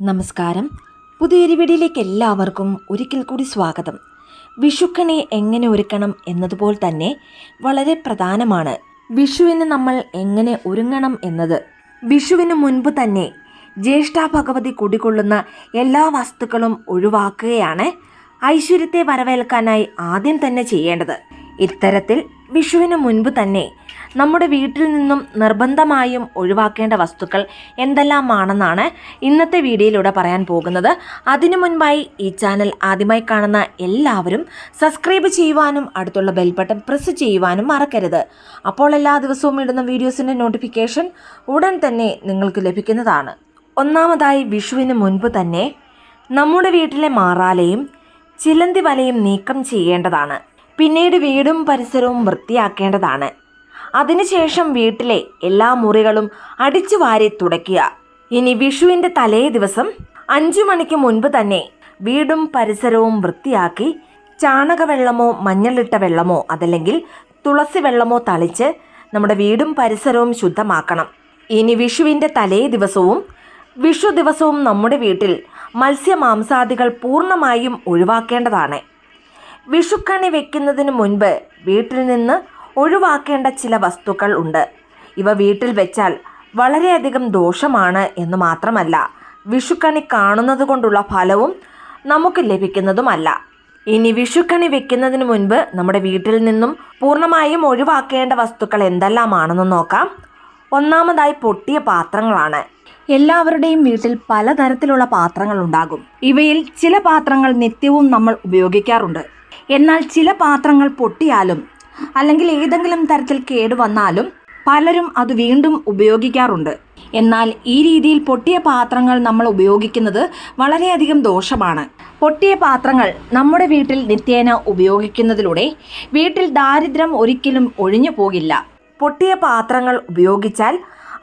നമസ്കാരം. പുതിയൊരു വീഡിയോയിലേക്ക് എല്ലാവർക്കും ഒരിക്കൽ കൂടി സ്വാഗതം. വിഷുക്കണി എങ്ങനെ ഒരുക്കണം എന്നതുപോലെ തന്നെ വളരെ പ്രധാനമാണ്. വിഷുവിന് നമ്മൾ എങ്ങനെ ഒരുങ്ങണം എന്നത്. വിഷുവിന് മുൻപ് തന്നെ ജ്യേഷ്ഠ ഭഗവതി കുടികൊള്ളുന്ന എല്ലാ വസ്തുക്കളും ഒഴിവാക്കുകയാണ് ഐശ്വര്യത്തെ വരവേൽക്കാനായി ആദ്യം തന്നെ ചെയ്യേണ്ടത്. ഇത്തരത്തിൽ വിഷുവിന് മുൻപ് തന്നെ നമ്മുടെ വീട്ടിൽ നിന്നും നിർബന്ധമായും ഒഴിവാക്കേണ്ട വസ്തുക്കൾ എന്തെല്ലാമാണെന്നാണ് ഇന്നത്തെ വീഡിയോയിലൂടെ പറയാൻ പോകുന്നത്. അതിനു മുൻപായി ഈ ചാനൽ ആദ്യമായി കാണുന്ന എല്ലാവരും സബ്സ്ക്രൈബ് ചെയ്യുവാനും അടുത്തുള്ള ബെൽ ബട്ടൺ പ്രസ് ചെയ്യുവാനും മറക്കരുത്. അപ്പോൾ എല്ലാ ദിവസവും ഇടുന്ന വീഡിയോസിന്റെ നോട്ടിഫിക്കേഷൻ ഉടൻ തന്നെ നിങ്ങൾക്ക് ലഭിക്കുന്നതാണ്. ഒന്നാമതായി വിഷുവിന് മുൻപ് തന്നെ നമ്മുടെ വീട്ടിലെ മാറാലയും ചിലന്തി വലയും നീക്കം ചെയ്യേണ്ടതാണ്. പിന്നീട് വീടും പരിസരവും വൃത്തിയാക്കേണ്ടതാണ്. അതിനുശേഷം വീട്ടിലെ എല്ലാ മുറികളും അടിച്ചു വാരി തുടയ്ക്കുക. ഇനി വിഷുവിന്റെ തലേ ദിവസം അഞ്ചു മണിക്ക് മുൻപ് തന്നെ വീടും പരിസരവും വൃത്തിയാക്കി ചാണകവെള്ളമോ മഞ്ഞളിട്ട വെള്ളമോ അതല്ലെങ്കിൽ തുളസി വെള്ളമോ തളിച്ച് നമ്മുടെ വീടും പരിസരവും ശുദ്ധമാക്കണം. ഇനി വിഷുവിന്റെ തലേ ദിവസവും വിഷു ദിവസവും നമ്മുടെ വീട്ടിൽ മത്സ്യമാംസാദികൾ പൂർണമായും ഒഴിവാക്കേണ്ടതാണ്. വിഷുക്കണി വെക്കുന്നതിന് മുൻപ് വീട്ടിൽ നിന്ന് ഒഴിവാക്കേണ്ട ചില വസ്തുക്കൾ ഉണ്ട്. ഇവ വീട്ടിൽ വെച്ചാൽ വളരെയധികം ദോഷമാണ് എന്ന് മാത്രമല്ല വിഷുക്കണി കാണുന്നത് കൊണ്ടുള്ള ഫലവും നമുക്ക് ലഭിക്കുന്നതുമല്ല. ഇനി വിഷുക്കണി വെക്കുന്നതിന് മുൻപ് നമ്മുടെ വീട്ടിൽ നിന്നും പൂർണമായും ഒഴിവാക്കേണ്ട വസ്തുക്കൾ എന്തെല്ലാമാണെന്ന് നോക്കാം. ഒന്നാമതായി പൊട്ടിയ പാത്രങ്ങളാണ്. എല്ലാവരുടെയും വീട്ടിൽ പലതരത്തിലുള്ള പാത്രങ്ങൾ ഉണ്ടാകും. ഇവയിൽ ചില പാത്രങ്ങൾ നിത്യവും നമ്മൾ ഉപയോഗിക്കാറുണ്ട്. എന്നാൽ ചില പാത്രങ്ങൾ പൊട്ടിയാലും അല്ലെങ്കിൽ ഏതെങ്കിലും തരത്തിൽ കേടുവന്നാലും പലരും അത് വീണ്ടും ഉപയോഗിക്കാറുണ്ട്. എന്നാൽ ഈ രീതിയിൽ പൊട്ടിയ പാത്രങ്ങൾ നമ്മൾ ഉപയോഗിക്കുന്നത് വളരെയധികം ദോഷമാണ്. പൊട്ടിയ പാത്രങ്ങൾ നമ്മുടെ വീട്ടിൽ നിത്യേന ഉപയോഗിക്കുന്നതിലൂടെ വീട്ടിൽ ദാരിദ്ര്യം ഒരിക്കലും ഒഴിഞ്ഞു പോകില്ല. പൊട്ടിയ പാത്രങ്ങൾ ഉപയോഗിച്ചാൽ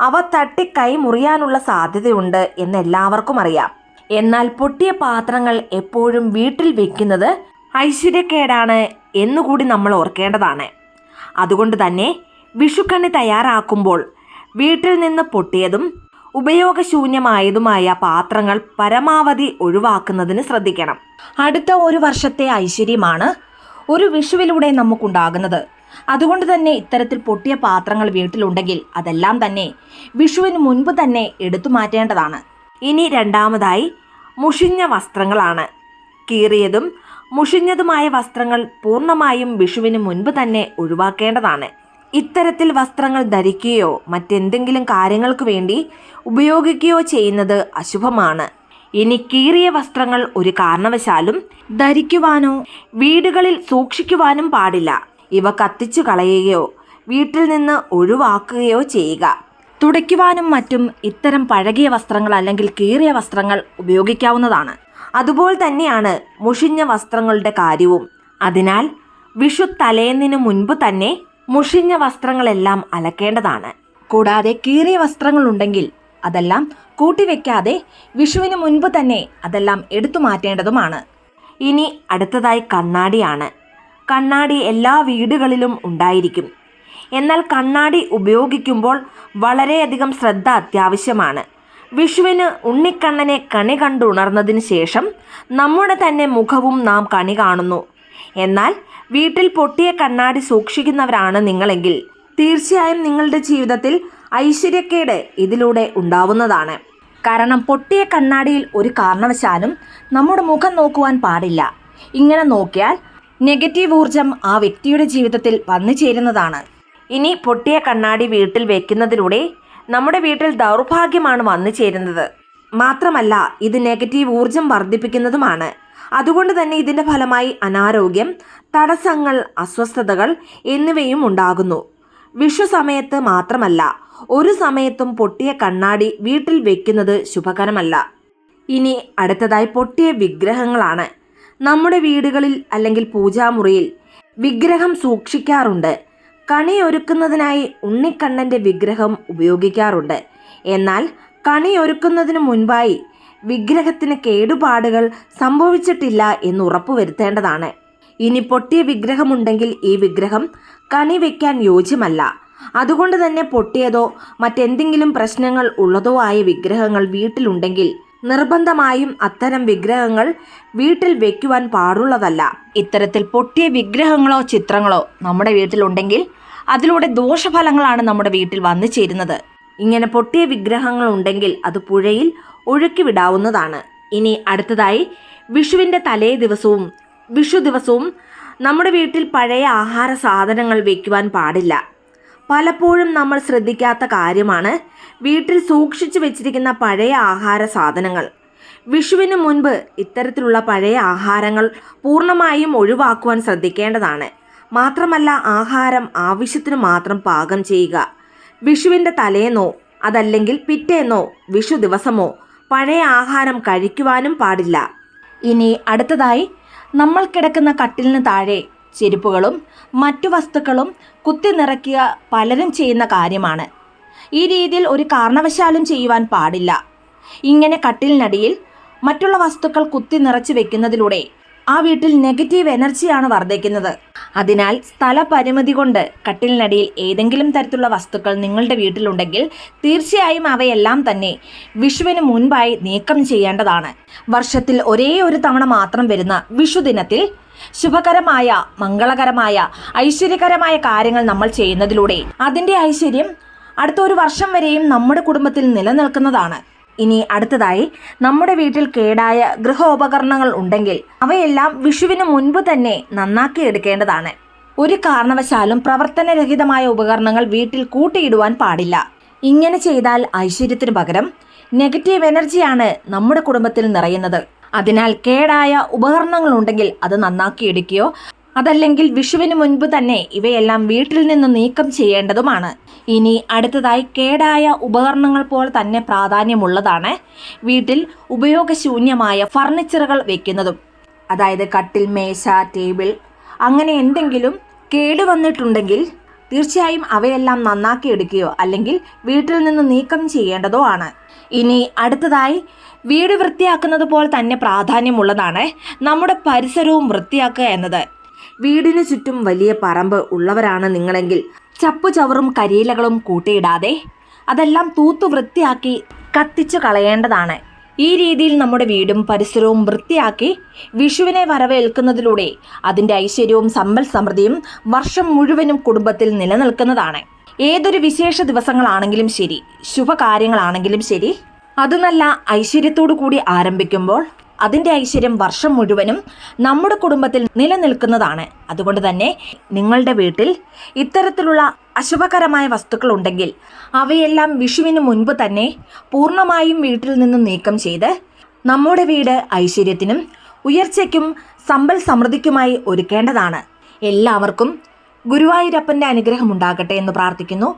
അവ തട്ടി കൈ മുറിയാനുള്ള സാധ്യതയുണ്ട് എന്ന് എല്ലാവർക്കും അറിയാം. എന്നാൽ പൊട്ടിയ പാത്രങ്ങൾ എപ്പോഴും വീട്ടിൽ വെക്കുന്നത് ഐശ്വര്യക്കേടാണ് എന്നുകൂടി നമ്മൾ ഓർക്കേണ്ടതാണ്. അതുകൊണ്ട് തന്നെ വിഷുക്കണ്ണി തയ്യാറാക്കുമ്പോൾ വീട്ടിൽ നിന്ന് പൊട്ടിയതും ഉപയോഗശൂന്യമായതുമായ പാത്രങ്ങൾ പരമാവധി ഒഴിവാക്കുന്നതിന് ശ്രദ്ധിക്കണം. അടുത്ത ഒരു വർഷത്തെ ഐശ്വര്യമാണ് ഒരു വിഷുവിലൂടെ നമുക്കുണ്ടാകുന്നത്. അതുകൊണ്ട് തന്നെ ഇത്തരത്തിൽ പൊട്ടിയ പാത്രങ്ങൾ വീട്ടിലുണ്ടെങ്കിൽ അതെല്ലാം തന്നെ വിഷുവിന് മുൻപ് തന്നെ എടുത്തു മാറ്റേണ്ടതാണ്. ഇനി രണ്ടാമതായി മുഷിഞ്ഞ വസ്ത്രങ്ങളാണ്. കീറിയതും മുഷിഞ്ഞതുമായ വസ്ത്രങ്ങൾ പൂർണമായും വിഷുവിന് മുൻപ് തന്നെ ഒഴിവാക്കേണ്ടതാണ്. ഇത്തരത്തിൽ വസ്ത്രങ്ങൾ ധരിക്കുകയോ മറ്റെന്തെങ്കിലും കാര്യങ്ങൾക്ക് വേണ്ടി ഉപയോഗിക്കുകയോ ചെയ്യുന്നത് അശുഭമാണ്. ഇനി കീറിയ വസ്ത്രങ്ങൾ ഒരു കാരണവശാലും ധരിക്കുവാനോ വീടുകളിൽ സൂക്ഷിക്കുവാനും പാടില്ല. ഇവ കത്തിച്ചു കളയുകയോ വീട്ടിൽ നിന്ന് ഒഴിവാക്കുകയോ ചെയ്യുക. തുടയ്ക്കുവാനും മറ്റും ഇത്തരം പഴകിയ വസ്ത്രങ്ങൾ അല്ലെങ്കിൽ കീറിയ വസ്ത്രങ്ങൾ ഉപയോഗിക്കാവുന്നതാണ്. അതുപോലെ തന്നെയാണ് മുഷിഞ്ഞ വസ്ത്രങ്ങളുടെ കാര്യവും. അതിനാൽ വിഷു തലേന്നിനു മുൻപ് തന്നെ മുഷിഞ്ഞ വസ്ത്രങ്ങളെല്ലാം അലക്കേണ്ടതാണ്. കൂടാതെ കീറിയ വസ്ത്രങ്ങൾ ഉണ്ടെങ്കിൽ അതെല്ലാം കൂട്ടിവെക്കാതെ വിഷുവിന് മുൻപ് തന്നെ അതെല്ലാം എടുത്തു മാറ്റേണ്ടതുമാണ്. ഇനി അടുത്തതായി കണ്ണാടിയാണ്. കണ്ണാടി എല്ലാ വീടുകളിലും ഉണ്ടായിരിക്കും. എന്നാൽ കണ്ണാടി ഉപയോഗിക്കുമ്പോൾ വളരെയധികം ശ്രദ്ധ അത്യാവശ്യമാണ്. വിഷുവിന് ഉണ്ണിക്കണ്ണനെ കണി കണ്ടുണർന്നതിന് ശേഷം നമ്മുടെ തന്നെ മുഖവും നാം കണി കാണുന്നു. എന്നാൽ വീട്ടിൽ പൊട്ടിയ കണ്ണാടി സൂക്ഷിക്കുന്നവരാണ് നിങ്ങളെങ്കിൽ തീർച്ചയായും നിങ്ങളുടെ ജീവിതത്തിൽ ഐശ്വര്യക്കേട് ഇതിലൂടെ ഉണ്ടാവുന്നതാണ്. കാരണം പൊട്ടിയ കണ്ണാടിയിൽ ഒരു കാരണവശാലും നമ്മുടെ മുഖം നോക്കുവാൻ പാടില്ല. ഇങ്ങനെ നോക്കിയാൽ നെഗറ്റീവ് ഊർജം ആ വ്യക്തിയുടെ ജീവിതത്തിൽ വന്നു ചേരുന്നതാണ്. ഇനി പൊട്ടിയ കണ്ണാടി വീട്ടിൽ വെക്കുന്നതിലൂടെ നമ്മുടെ വീട്ടിൽ ദൗർഭാഗ്യമാണ് വന്നു ചേരുന്നത്. മാത്രമല്ല ഇത് നെഗറ്റീവ് ഊർജം വർദ്ധിപ്പിക്കുന്നതുമാണ്. അതുകൊണ്ട് തന്നെ ഇതിന്റെ ഫലമായി അനാരോഗ്യം തടസ്സങ്ങൾ അസ്വസ്ഥതകൾ എന്നിവയും ഉണ്ടാകുന്നു. വിഷു സമയത്ത് മാത്രമല്ല ഒരു സമയത്തും പൊട്ടിയ കണ്ണാടി വീട്ടിൽ വെക്കുന്നത് ശുഭകരമല്ല. ഇനി അടുത്തതായി പൊട്ടിയ വിഗ്രഹങ്ങളാണ്. നമ്മുടെ വീടുകളിൽ അല്ലെങ്കിൽ പൂജാമുറിയിൽ വിഗ്രഹം സൂക്ഷിക്കാറുണ്ട്. കണി ഒരുക്കുന്നതിനായി ഉണ്ണിക്കണ്ണന്റെ വിഗ്രഹം ഉപയോഗിക്കാറുണ്ട്. എന്നാൽ കണി ഒരുക്കുന്നതിന് മുൻപായി വിഗ്രഹത്തിന് കേടുപാടുകൾ സംഭവിച്ചിട്ടില്ല എന്ന് ഉറപ്പുവരുത്തേണ്ടതാണ്. ഇനി പൊട്ടിയ വിഗ്രഹമുണ്ടെങ്കിൽ ഈ വിഗ്രഹം കണി വയ്ക്കാൻ യോജ്യമല്ല. അതുകൊണ്ട് തന്നെ പൊട്ടിയതോ മറ്റെന്തെങ്കിലും പ്രശ്നങ്ങൾ ഉള്ളതോ ആയ വിഗ്രഹങ്ങൾ വീട്ടിലുണ്ടെങ്കിൽ നിർബന്ധമായും അത്തരം വിഗ്രഹങ്ങൾ വീട്ടിൽ വെക്കുവാൻ പാടുള്ളതല്ല. ഇത്തരത്തിൽ പൊട്ടിയ വിഗ്രഹങ്ങളോ ചിത്രങ്ങളോ നമ്മുടെ വീട്ടിലുണ്ടെങ്കിൽ അതിലൂടെ ദോഷഫലങ്ങളാണ് നമ്മുടെ വീട്ടിൽ വന്നു ചേരുന്നത്. ഇങ്ങനെ പൊട്ടിയ വിഗ്രഹങ്ങൾ ഉണ്ടെങ്കിൽ അത് പുഴയിൽ ഒഴുക്കി വിടാവുന്നതാണ്. ഇനി അടുത്തതായി വിഷുവിന്റെ തലേ ദിവസവും വിഷു ദിവസവും നമ്മുടെ വീട്ടിൽ പഴയ ആഹാര സാധനങ്ങൾ വയ്ക്കുവാൻ പാടില്ല. പലപ്പോഴും നമ്മൾ ശ്രദ്ധിക്കാത്ത കാര്യമാണ് വീട്ടിൽ സൂക്ഷിച്ചു വെച്ചിരിക്കുന്ന പഴയ ആഹാര സാധനങ്ങൾ. വിഷുവിന് മുൻപ് ഇത്തരത്തിലുള്ള പഴയ ആഹാരങ്ങൾ പൂർണമായും ഒഴിവാക്കുവാൻ ശ്രദ്ധിക്കേണ്ടതാണ്. മാത്രമല്ല ആഹാരം ആവശ്യത്തിന് മാത്രം പാകം ചെയ്യുക. വിഷുവിന്റെ തലേന്നോ അതല്ലെങ്കിൽ പിറ്റേന്നോ വിഷു ദിവസമോ പഴയ ആഹാരം കഴിക്കുവാനും പാടില്ല. ഇനി അടുത്തതായി നമ്മൾ കിടക്കുന്ന കട്ടിലിന് താഴെ ചെരുപ്പുകളും മറ്റു വസ്തുക്കളും കുത്തി നിറയ്ക്കുക പലരും ചെയ്യുന്ന കാര്യമാണ്. ഈ രീതിയിൽ ഒരു കാരണവശാലും ചെയ്യുവാൻ പാടില്ല. ഇങ്ങനെ കട്ടിലിനടിയിൽ മറ്റുള്ള വസ്തുക്കൾ കുത്തി നിറച്ച് വെക്കുന്നതിലൂടെ ആ വീട്ടിൽ നെഗറ്റീവ് എനർജിയാണ് വർദ്ധിക്കുന്നത്. അതിനാൽ സ്ഥലപരിമിതി കൊണ്ട് കട്ടിലിനടിയിൽ ഏതെങ്കിലും തരത്തിലുള്ള വസ്തുക്കൾ നിങ്ങളുടെ വീട്ടിലുണ്ടെങ്കിൽ തീർച്ചയായും അവയെല്ലാം തന്നെ വിഷുവിന് മുൻപായി നീക്കം ചെയ്യേണ്ടതാണ്. വർഷത്തിൽ ഒരേ ഒരു തവണ മാത്രം വരുന്ന വിഷു ദിനത്തിൽ ശുഭകരമായ മംഗളകരമായ ഐശ്വര്യകരമായ കാര്യങ്ങൾ നമ്മൾ ചെയ്യുന്നതിലൂടെ അതിന്റെ ഐശ്വര്യം അടുത്ത ഒരു വർഷം വരെയും നമ്മുടെ കുടുംബത്തിൽ നിലനിൽക്കുന്നതാണ്. ഇനി അടുത്തതായി നമ്മുടെ വീട്ടിൽ കേടായ ഗൃഹോപകരണങ്ങൾ ഉണ്ടെങ്കിൽ അവയെല്ലാം വിഷുവിന് മുൻപ് തന്നെ നന്നാക്കി എടുക്കേണ്ടതാണ്. ഒരു കാരണവശാലും പ്രവർത്തനരഹിതമായ ഉപകരണങ്ങൾ വീട്ടിൽ കൂട്ടിയിടുവാൻ പാടില്ല. ഇങ്ങനെ ചെയ്താൽ ഐശ്വര്യത്തിന് പകരം നെഗറ്റീവ് എനർജിയാണ് നമ്മുടെ കുടുംബത്തിൽ നിറയുന്നത്. അതിനാൽ കേടായ ഉപകരണങ്ങൾ ഉണ്ടെങ്കിൽ അത് നന്നാക്കി എടുക്കുകയോ അതല്ലെങ്കിൽ വിഷുവിന് മുൻപ് തന്നെ ഇവയെല്ലാം വീട്ടിൽ നിന്ന് നീക്കം ചെയ്യേണ്ടതുമാണ്. ഇനി അടുത്തതായി കേടായ ഉപകരണങ്ങൾ പോലെ തന്നെ പ്രാധാന്യമുള്ളതാണ് വീട്ടിൽ ഉപയോഗശൂന്യമായ ഫർണിച്ചറുകൾ വെക്കുന്നതും. അതായത് കട്ടിൽ മേശ ടേബിൾ അങ്ങനെ എന്തെങ്കിലും കേടുവന്നിട്ടുണ്ടെങ്കിൽ തീർച്ചയായും അവയെല്ലാം നന്നാക്കി എടുക്കുകയോ അല്ലെങ്കിൽ വീട്ടിൽ നിന്ന് നീക്കം ചെയ്യേണ്ടതോ ആണ്. ഇനി അടുത്തതായി വീട് വൃത്തിയാക്കുന്നത് പോലെ തന്നെ പ്രാധാന്യമുള്ളതാണ്. നമ്മുടെ പരിസരവും വൃത്തിയാക്കുക എന്നത്. വീടിന് ചുറ്റും വലിയ പറമ്പ് ഉള്ളവരാണ് നിങ്ങളെങ്കിൽ ചപ്പു ചവറും കരിയിലകളും കൂട്ടിയിടാതെ അതെല്ലാം തൂത്തു വൃത്തിയാക്കി കത്തിച്ചു കളയേണ്ടതാണ്. ഈ രീതിയിൽ നമ്മുടെ വീടും പരിസരവും വൃത്തിയാക്കി വിഷുവിനെ വരവേൽക്കുന്നതിലൂടെ അതിന്റെ ഐശ്വര്യവും സമ്പൽ സമൃദ്ധിയും വർഷം മുഴുവനും കുടുംബത്തിൽ നിലനിൽക്കുന്നതാണ്. ഏതൊരു വിശേഷ ദിവസങ്ങളാണെങ്കിലും ശരി ശുഭകാര്യങ്ങളാണെങ്കിലും ശരി അത് നല്ല ഐശ്വര്യത്തോടു കൂടി ആരംഭിക്കുമ്പോൾ അതിന്റെ ഐശ്വര്യം വർഷം മുഴുവനും നമ്മുടെ കുടുംബത്തിൽ നിലനിൽക്കുന്നതാണ്. അതുകൊണ്ട് തന്നെ നിങ്ങളുടെ വീട്ടിൽ ഇത്തരത്തിലുള്ള അശുഭകരമായ വസ്തുക്കൾ ഉണ്ടെങ്കിൽ അവയെല്ലാം വിഷുവിന് മുൻപ് തന്നെ പൂർണമായും വീട്ടിൽ നിന്ന് നീക്കം ചെയ്ത് നമ്മുടെ വീട് ഐശ്വര്യത്തിനും ഉയർച്ചയ്ക്കും സമ്പൽ സമൃദ്ധിക്കുമായി ഒരുക്കേണ്ടതാണ്. എല്ലാവർക്കും ഗുരുവായൂരപ്പന്റെ അനുഗ്രഹം ഉണ്ടാകട്ടെ എന്ന് പ്രാർത്ഥിക്കുന്നു.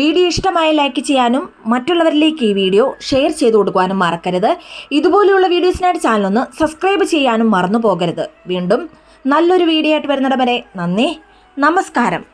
വീഡിയോ ഇഷ്ടമായ ലൈക്ക് ചെയ്യാനും മറ്റുള്ളവരിലേക്ക് ഈ വീഡിയോ ഷെയർ ചെയ്തു കൊടുക്കുവാനും മറക്കരുത്. ഇതുപോലെയുള്ള വീഡിയോസിനായിട്ട് ചാനലൊന്ന് സബ്സ്ക്രൈബ് ചെയ്യാനും മറന്നു പോകരുത് വീണ്ടും നല്ലൊരു വീഡിയോ ആയിട്ട് വരുന്നിടം വരെ നന്ദി. നമസ്കാരം.